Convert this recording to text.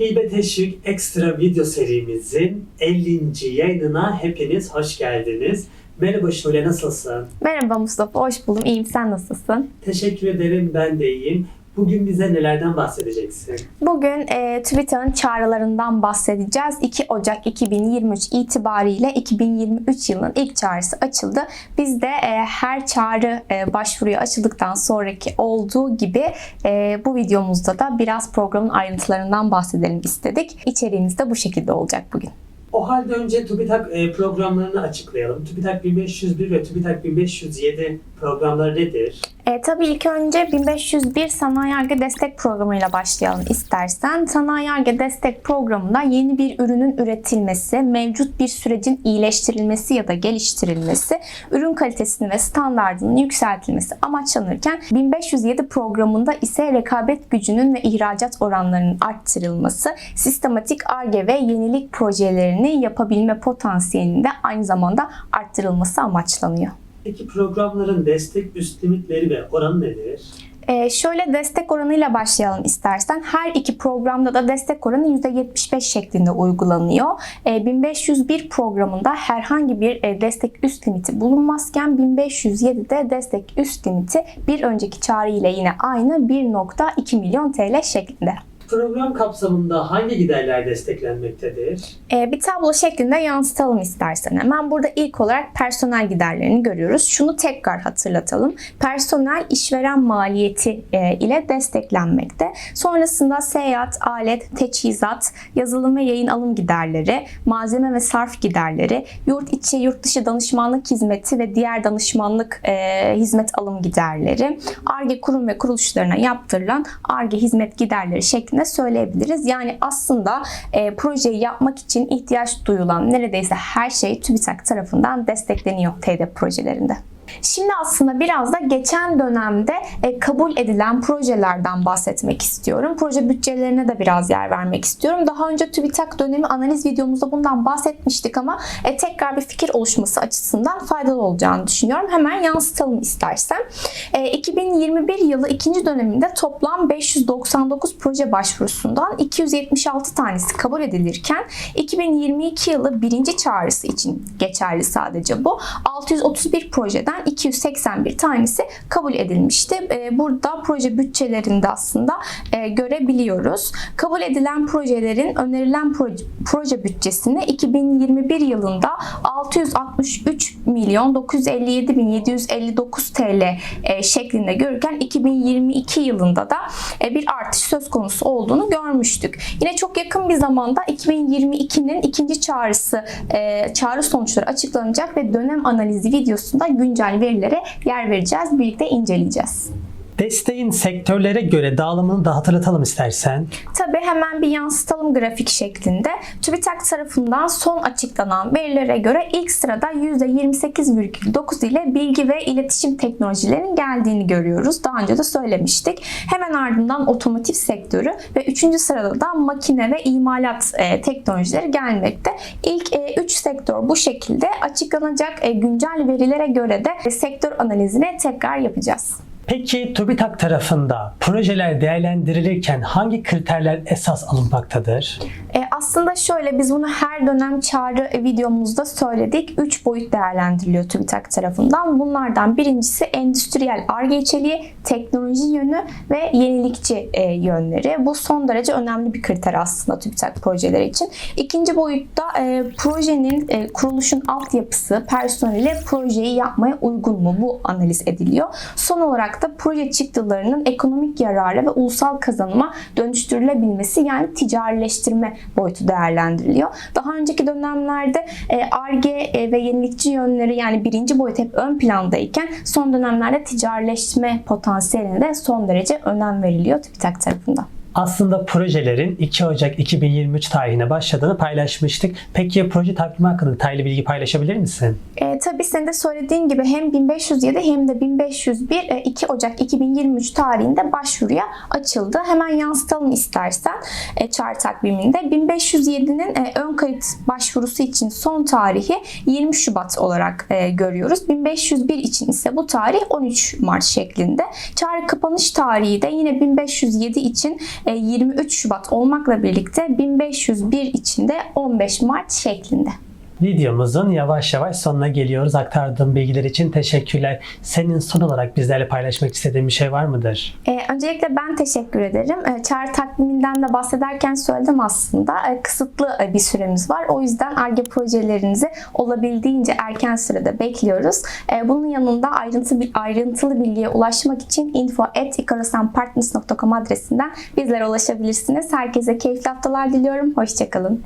Hibe Teşvik Ekstra video serimizin 50. yayınına hepiniz hoş geldiniz. Merhaba Şule nasılsın? Merhaba Mustafa, hoş buldum. İyiyim, sen nasılsın? Teşekkür ederim ben de iyiyim. Bugün bize nelerden bahsedeceksin? Bugün e, Twitter'ın çağrılarından bahsedeceğiz. 2 Ocak 2023 itibariyle 2023 yılının ilk çağrısı açıldı. Biz de e, her çağrı e, başvuruyu açıldıktan sonraki olduğu gibi e, bu videomuzda da biraz programın ayrıntılarından bahsedelim istedik. İçeriğimiz de bu şekilde olacak bugün. O halde önce TÜBİTAK e, programlarını açıklayalım. TÜBİTAK 1501 ve TÜBİTAK 1507 programları nedir? E, tabii ilk önce 1501 Sanayi Arge Destek Programı ile başlayalım istersen. Sanayi Arge Destek Programı'nda yeni bir ürünün üretilmesi, mevcut bir sürecin iyileştirilmesi ya da geliştirilmesi, ürün kalitesini ve standartının yükseltilmesi amaçlanırken 1507 programında ise rekabet gücünün ve ihracat oranlarının arttırılması, sistematik Arge ve yenilik projelerini yapabilme potansiyelinin de aynı zamanda arttırılması amaçlanıyor. Peki programların destek üst limitleri ve oranı nedir? Ee, şöyle destek oranıyla başlayalım istersen. Her iki programda da destek oranı %75 şeklinde uygulanıyor. Ee, 1501 programında herhangi bir e, destek üst limiti bulunmazken 1507'de destek üst limiti bir önceki çağrı ile yine aynı 1.2 milyon TL şeklinde. Program kapsamında hangi giderler desteklenmektedir? Ee, bir tablo şeklinde yansıtalım istersen hemen. Burada ilk olarak personel giderlerini görüyoruz. Şunu tekrar hatırlatalım. Personel işveren maliyeti e, ile desteklenmekte. Sonrasında seyahat, alet, teçhizat, yazılım ve yayın alım giderleri, malzeme ve sarf giderleri, yurt içi, yurt dışı danışmanlık hizmeti ve diğer danışmanlık e, hizmet alım giderleri, ARGE kurum ve kuruluşlarına yaptırılan ARGE hizmet giderleri şeklinde söyleyebiliriz. Yani aslında e, projeyi yapmak için ihtiyaç duyulan neredeyse her şey TÜBİTAK tarafından destekleniyor TEDEP projelerinde. Şimdi aslında biraz da geçen dönemde e, kabul edilen projelerden bahsetmek istiyorum. Proje bütçelerine de biraz yer vermek istiyorum. Daha önce TÜBİTAK dönemi analiz videomuzda bundan bahsetmiştik ama e, tekrar bir fikir oluşması açısından faydalı olacağını düşünüyorum. Hemen yansıtalım istersen. E, 2021 yılı ikinci döneminde toplam 599 proje başvurusundan 276 tanesi kabul edilirken 2022 yılı birinci çağrısı için geçerli sadece bu. 631 projeden 281 tanesi kabul edilmişti. E, Burada proje bütçelerinde aslında e, görebiliyoruz. Kabul edilen projelerin önerilen proje, bütçesini 2021 yılında 663 milyon 957 bin 759 TL e, şeklinde görürken 2022 yılında da e, bir artış söz konusu olduğunu görmüştük. Yine çok yakın bir zamanda 2022'nin ikinci çağrısı çağrı sonuçları açıklanacak ve dönem analizi videosunda güncel verilere yer vereceğiz. Birlikte inceleyeceğiz. Desteğin sektörlere göre dağılımını da hatırlatalım istersen. Tabi hemen bir yansıtalım grafik şeklinde. TÜBİTAK tarafından son açıklanan verilere göre ilk sırada %28,9 ile bilgi ve iletişim teknolojilerinin geldiğini görüyoruz. Daha önce de söylemiştik. Hemen ardından otomotiv sektörü ve 3. sırada da makine ve imalat e, teknolojileri gelmekte. İlk 3 sektör bu şekilde açıklanacak e, güncel verilere göre de e, sektör analizini tekrar yapacağız. Peki TÜBİTAK tarafında projeler değerlendirilirken hangi kriterler esas alınmaktadır? E, aslında şöyle biz bunu her dönem çağrı videomuzda söyledik. 3 boyut değerlendiriliyor TÜBİTAK tarafından. Bunlardan birincisi endüstriyel arge içeriği, teknoloji yönü ve yenilikçi e, yönleri. Bu son derece önemli bir kriter aslında TÜBİTAK projeleri için. İkinci boyutta e, projenin e, kuruluşun altyapısı, personeli projeyi yapmaya uygun mu? Bu analiz ediliyor. Son olarak da proje çıktılarının ekonomik yararı ve ulusal kazanıma dönüştürülebilmesi yani ticarileştirme boyutu değerlendiriliyor. Daha önceki dönemlerde ARGE ve yenilikçi yönleri yani birinci boyut hep ön plandayken son dönemlerde ticarileştirme potansiyeline de son derece önem veriliyor TÜBİTAK tarafından. Aslında projelerin 2 Ocak 2023 tarihine başladığını paylaşmıştık. Peki ya proje takvimi hakkında detaylı bilgi paylaşabilir misin? E, tabii senin de söylediğin gibi hem 1507 hem de 1501 e, 2 Ocak 2023 tarihinde başvuruya açıldı. Hemen yansıtalım istersen e, çağrı takviminde. 1507'nin e, ön kayıt başvurusu için son tarihi 20 Şubat olarak e, görüyoruz. 1501 için ise bu tarih 13 Mart şeklinde. Çağrı kapanış tarihi de yine 1507 için 23 Şubat olmakla birlikte 1501 için de 15 Mart şeklinde. Videomuzun yavaş yavaş sonuna geliyoruz. Aktardığım bilgiler için teşekkürler. Senin son olarak bizlerle paylaşmak istediğin bir şey var mıdır? Ee, öncelikle ben teşekkür ederim. Ee, çağrı takviminden de bahsederken söyledim aslında. Ee, kısıtlı e, bir süremiz var. O yüzden ARGE projelerinizi olabildiğince erken sürede bekliyoruz. Ee, bunun yanında ayrıntı, ayrıntılı bilgiye ulaşmak için info.ikarosanpartners.com adresinden bizlere ulaşabilirsiniz. Herkese keyifli haftalar diliyorum. Hoşçakalın.